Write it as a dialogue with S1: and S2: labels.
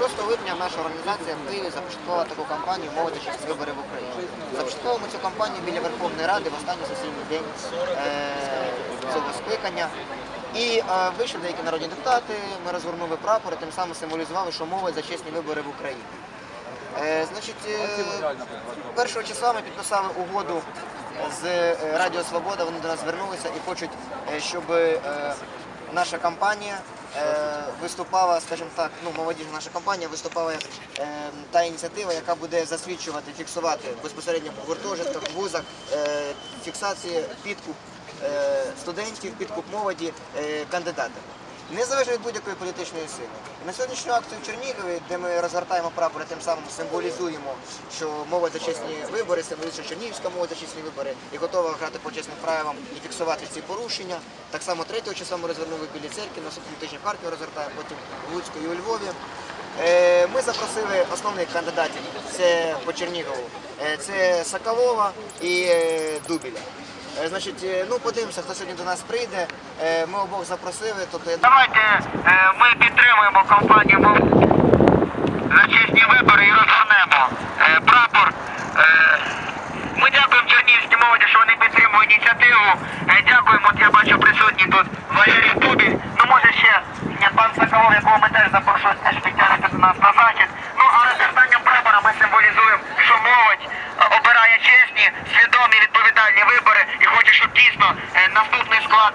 S1: 6 липня наша організація в Києві започаткувала таку кампанію «Молодь за чесні вибори в Україні. Започатковуємо цю кампанію біля Верховної Ради в останній сесійний день е, цього скликання. І е, вийшли деякі народні депутати, ми розгорнули прапор, і тим самим символізували, що молодь за чесні вибори в Україні. Е, значить, першого числа ми підписали угоду з Радіо Свобода. Вони до нас звернулися і хочуть, щоб наша компанія е, виступала, скажімо так, ну молодіжна наша компанія виступала як е, та ініціатива, яка буде засвідчувати, фіксувати безпосередньо в гуртожитках, в вузах е, фіксації підкуп е, студентів, підкуп молоді е, кандидатами. Незалежно від будь-якої політичної сили. На сьогоднішню акцію в Чернігові, де ми розгортаємо прапори, тим самим символізуємо, що молодь за чесні вибори, символізує Чернігівська молодь за чесні вибори і готова грати по чесним правилам і фіксувати ці порушення. Так само 3 числа ми розвернули біля церкви, наступного тижня в Харкові розгортаємо, потім в Луцьку і у Львові. Е, Ми запросили основних кандидатів. Це по Чернігову. Е, Це Соколова і е, Дубіля. Е, Значить, е, ну подивимося, хто сьогодні до нас прийде. Е, Ми обох запросили. Тобто
S2: Давайте ми підтримуємо компанію за чесні вибори і розгорнемо прапор. Ми дякуємо Чернігівській молоді, що вони підтримують ініціативу. Дякуємо, от я бачу присутній тут Валерій Дубіль. Ну може ще пан Соколов, якого ми теж запрошуємо, теж підтягнути до нас на захід. o'clock.